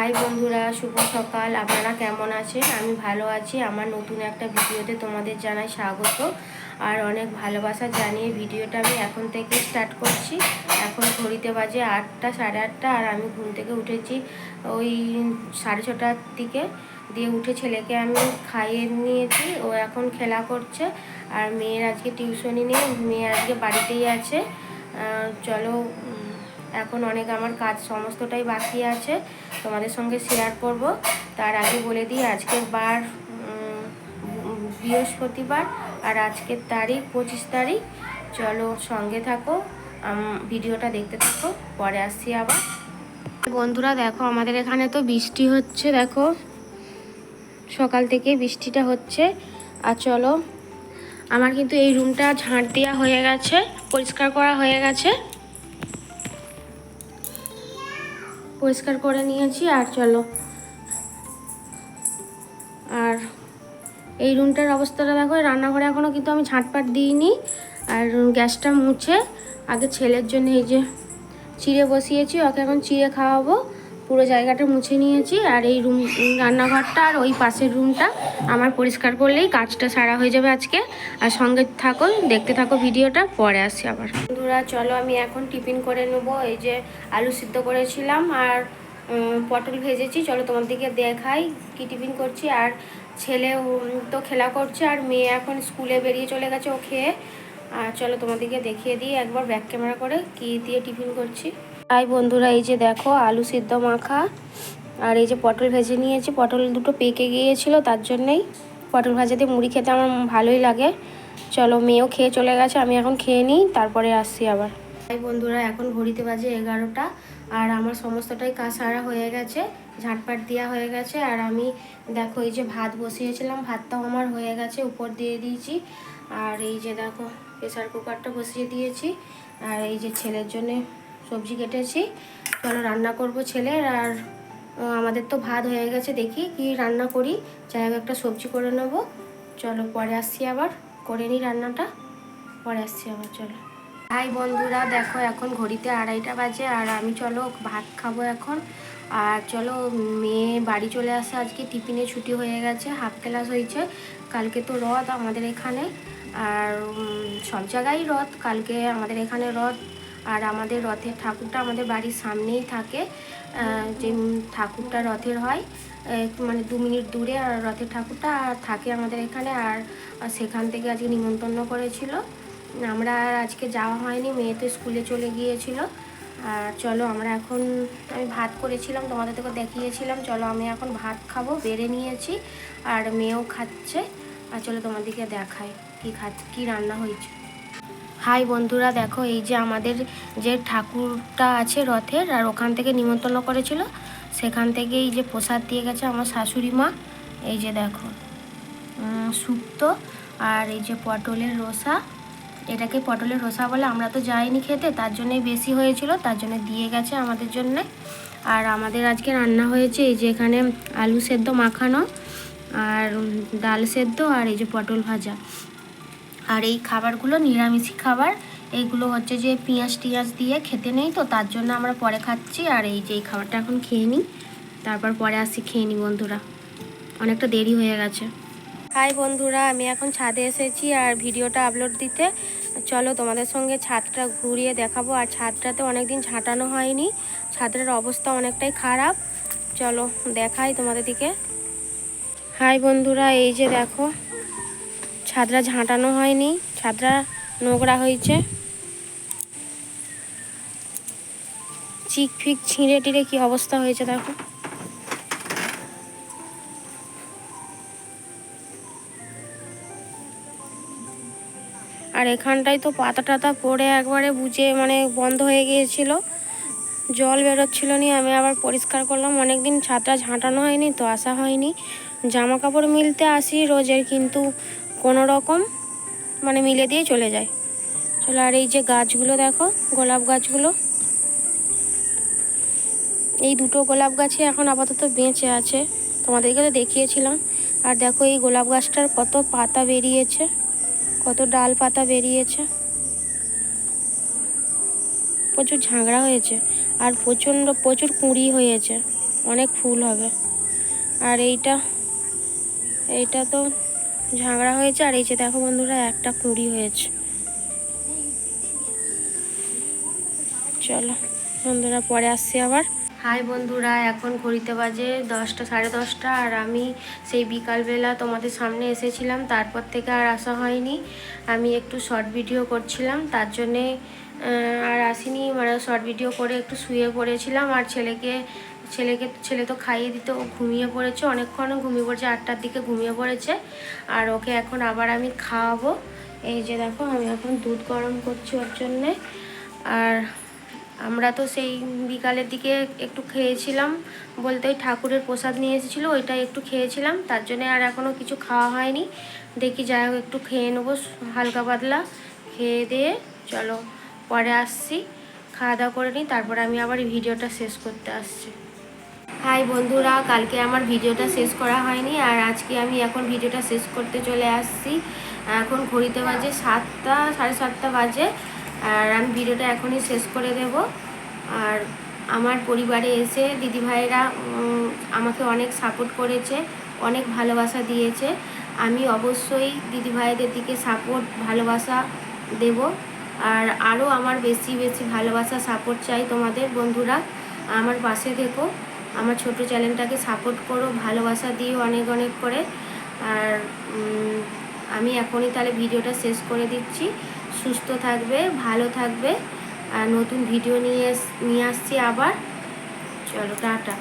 High বন্ধুরা, শুভ সকাল। আপনারা কেমন আছেন? আমি ভালো আছি। আমার নতুন একটা ভিডিওতে তোমাদের জানাই স্বাগত। আর অনেক ভালোবাসা জানিয়ে ভিডিওটা আমি এখন থেকে স্টার্ট করছি। এখন ঘড়িতে বাজে আটটা, সাড়ে আটটা, আর আমি ঘুম থেকে উঠেছি ওই সাড়ে ছটার দিকে। দিয়ে উঠে ছেলেকে আমি খাইয়ে নিয়েছি। ও এখন খেলা করছে। আর মেয়ের আজকে টিউশনি নেই। মেয়ে আজকে বাড়িতেই আছে। চলো এখন অনেক আমার কাজ সমস্তটাই বাকি আছে, তোমাদের সঙ্গে শেয়ার করব। তার আগে বলে দিই আজকের বার বৃহস্পতিবার আর আজকের তারিখ পঁচিশ তারিখ। চলো সঙ্গে থাকো ভিডিওটা দেখতে থাকো, পরে আসছি আবার। বন্ধুরা দেখো, আমাদের এখানে তো বৃষ্টি হচ্ছে, দেখো। সকাল থেকে বৃষ্টিটা হচ্ছে। আর চলো, আমার কিন্তু এই রুমটা ঝাঁট দেওয়া হয়ে গেছে, পরিষ্কার করা হয়ে গেছে। পরিষ্কার করে নিয়েছি আর চলো। আর এই রুমটার অবস্থাটা দেখো রান্নাঘরে এখনও কিন্তু আমি ঝাঁটপাট দিইনি। আর গ্যাসটা মুছে আগে ছেলের জন্য এই যে চিড়ে বসিয়েছি, ওকে এখন চিড়ে খাওয়াবো। পুরো জায়গাটা মুছে নিয়েছি আর এই রুম, রান্নাঘরটা আর ওই পাশের রুমটা আমার পরিষ্কার করলেই কাজটা সারা হয়ে যাবে আজকে। আর সঙ্গে থাকো, দেখতে থাকো ভিডিওটা, পরে আসছি আবার। বন্ধুরা, চলো আমি এখন টিফিন করে নেব। এই যে আলু সিদ্ধ করেছিলাম আর পটল ভেজেছি। চলো তোমার দিকে দেখাই কি টিফিন করছি। আর ছেলে তো খেলা করছে আর মেয়ে এখন স্কুলে বেরিয়ে চলে গেছে ও খেয়ে আর চলো তোমাদেরকে দেখিয়ে দিই, একবার ব্যাক ক্যামেরা করে কি দিয়ে টিফিন করছি। তাই বন্ধুরা এই যে দেখো আলু সিদ্ধ মাখা আর এই যে পটল ভেজে নিয়েছি। পটল দুটো পেকে গিয়েছিল, তার জন্যেই পটল ভাজা দিয়ে মুড়ি খেতে আমার ভালোই লাগে। চলো মেয়েও খেয়ে চলে গেছে, আমি এখন খেয়ে নিই, তারপরে আসছি আবার। তাই বন্ধুরা এখন ঘড়িতে বাজে এগারোটা আর আমার সমস্তটাই কাজ সারা হয়ে গেছে, ঝাঁটপাট দেওয়া হয়ে গেছে আর আমি দেখো এই যে ভাত বসিয়েছিলাম, ভাতটাও আমার হয়ে গেছে, উপর দিয়ে দিয়েছি। আর এই যে দেখো প্রেসার কুকারটা বসিয়ে দিয়েছি আর এই যে ছেলের জন্যে সবজি কেটেছি। চলো রান্না করব ছেলের আর আমাদের তো ভাত হয়ে গেছে, দেখি কি রান্না করি। যাই হোক, একটা সবজি করে নেব। চলো, পরে আসছি আবার। করে নিই রান্নাটা। পরে আসছি আবার, চলো। হাই বন্ধুরা, দেখো এখন ঘড়িতে আড়াইটা বাজে, আর আমি চলো ভাত খাব এখন। আর চলো, মেয়ে বাড়ি চলে আসে, আজকে টিফিনে ছুটি হয়ে গেছে, হাফ ক্লাস হয়েছে। কালকে তো রথ আমাদের এখানে, আর সব জায়গায় রথ। কালকে আমাদের এখানে রথ আর আমাদের রথের ঠাকুরটা আমাদের বাড়ির সামনেই থাকে যে ঠাকুরটা রথের হয় মানে দু মিনিট দূরে আর রথের ঠাকুরটা থাকে আমাদের এখানে আর সেখান থেকে আজকে নিমন্ত্রণ করেছিল। আমরা আর আজকে যাওয়া হয়নি, মেয়ে তো স্কুলে চলে গিয়েছিল। আর চলো আমরা এখন, আমি ভাত করেছিলাম, তোমাদের তোকে দেখিয়েছিলাম, চলো আমি এখন ভাত খাব, বেড়ে নিয়েছি, আর মেয়েও খাচ্ছে। আর চলো তোমাদেরকে দেখায় কি খা কী রান্না হয়েছে। হাই বন্ধুরা, দেখো এই যে আমাদের যে ঠাকুরটা আছে রথের, আর ওখান থেকে নিমন্ত্রণ করেছিল। সেখান থেকে এই যে প্রসাদ দিয়ে গেছে আমার শাশুড়ি মা। এই যে দেখো শুক্তো আর এই যে পটলের রসা। এটাকে পটলের রসা বলে, আমরা তো যাইনি খেতে, তার জন্যই বেশি হয়েছিল, তার জন্য দিয়ে গেছে আমাদের জন্যে। আর আমাদের আজকে রান্না হয়েছে এই যে এখানে আলু সেদ্ধ মাখানো, আর ডাল সেদ্ধ আর এই যে পটল ভাজা। আর এই খাবারগুলো নিরামিষই খাবার এইগুলো হচ্ছে যে পেঁয়াজ টিয়াজ দিয়ে খেতে নেই তো, তার জন্য আমরা পরে খাচ্ছি। আর এই যে এই খাবারটা এখন খেয়ে নিই, তারপর পরে আসি, খেয়ে নিই বন্ধুরা। অনেকটা দেরি হয়ে গেছে। হাই বন্ধুরা, আমি এখন ছাদে এসেছি আর ভিডিওটা আপলোড দিতে। চলো তোমাদের সঙ্গে ছাদটা ঘুরিয়ে দেখাবো। আর ছাদটাতে অনেকদিন ঝাঁটানো হয়নি, ছাদের অবস্থা অনেকটাই খারাপ। চলো দেখাই তোমাদের দিকে। হাই বন্ধুরা, এই যে দেখো ছাদরা ঝাঁটানো হয়নি, ছাদরা নোংরা হয়েছে। চিক ফিক ছিঁড়ে টিড়ে কি অবস্থা হয়েছে দেখো। আর এখানটায় তো পাতা টাতা পড়ে একবারে বুঝে মানে বন্ধ হয়ে গিয়েছিল। জল বেরোচ্ছিল নি, আমি আবার পরিষ্কার করলাম। অনেক দিন ছাদটা ঝাঁটানো হয়নি, তো আসা হয়নি। জামা কাপড় মিলতে আসি রোজের, কিন্তু কোনো রকম মানে মিলে দিয়ে চলে যায়। চলো আর এই যে গাছগুলো দেখো, গোলাপ গাছগুলো। এই দুটো গোলাপ গাছে এখন আপাতত বেঁচে আছে। তোমাদেরকে তো দেখিয়েছিলাম। আর দেখো এই গোলাপ গাছটার কত পাতা বেরিয়েছে, কত ডাল পাতা বেরিয়েছে। প্রচুর ঝাঁকড়া হয়েছে আর প্রচণ্ড, প্রচুর কুঁড়ি হয়েছে। অনেক ফুল হবে। আর এইটা এইটা তো ঝাগড়া হয়েছে আর এই যে দেখো বন্ধুরা, একটা কুড়ি হয়েছে। চলো বন্ধুরা, পরে আসছি আবার। হাই বন্ধুরা, এখন ঘড়িতে বাজে দশটা, সাড়ে দশটা, আর আমি সেই বিকালবেলা তোমাদের সামনে এসেছিলাম। তারপর থেকে আর আসা হয়নি। আমি একটু শর্ট ভিডিও করছিলাম, তার জন্যে আর আসিনি। মানে শর্ট ভিডিও করে একটু শুয়ে পড়েছিলাম, আর ছেলেকে ছেলেকে ছেলে তো খাইয়ে দিতে, ও ঘুমিয়ে পড়েছে অনেকক্ষণ ঘুমিয়ে পড়েছে, আটটার দিকে ঘুমিয়ে পড়েছে। আর ওকে এখন আবার আমি খাওয়াবো। এই যে দেখো, আমি এখন দুধ গরম করছি ওর জন্যে। আর আমরা তো সেই বিকালের দিকে একটু খেয়েছিলাম বলতে ওই ঠাকুরের প্রসাদ নিয়ে এসেছিল, ওইটাই একটু খেয়েছিলাম। তার জন্য আর এখনও কিছু খাওয়া হয়নি। দেখি যাই হোক, একটু খেয়ে নেব, হালকা পাতলা। খেয়ে দিয়ে চলো, পরে আসছি। খাওয়া দাওয়া করে নিই, তারপরে আমি আবার ভিডিওটা শেষ করতে আসছি। হাই বন্ধুরা, কালকে আমার ভিডিওটা শেষ করা হয়নি আর আজকে আমি এখন ভিডিওটা শেষ করতে চলে আসছি। এখন ঘড়িতে বাজে সাতটা, সাড়ে সাতটা বাজে আর আমি ভিডিওটা এখনই শেষ করে দেব। আর আমার পরিবারে এসে দিদিভাইরা আমাকে অনেক সাপোর্ট করেছে, অনেক ভালোবাসা দিয়েছে। আমি অবশ্যই দিদিভাইদের দিকে সাপোর্ট ভালোবাসা দেব। আর আরও আমার বেশি বেশি ভালোবাসা সাপোর্ট চাই তোমাদের বন্ধুরা। আমার পাশে থেকো। আমার ছোট চ্যানেলটাকে সাপোর্ট করো, ভালোবাসা দিও অনেক অনেক করে। আর আমি এখনই তাহলে ভিডিওটা শেষ করে দিচ্ছি। সুস্থ থাকবে, ভালো থাকবে। আর নতুন ভিডিও নিয়ে নিয়ে আসছি আবার। চলো, টাটা।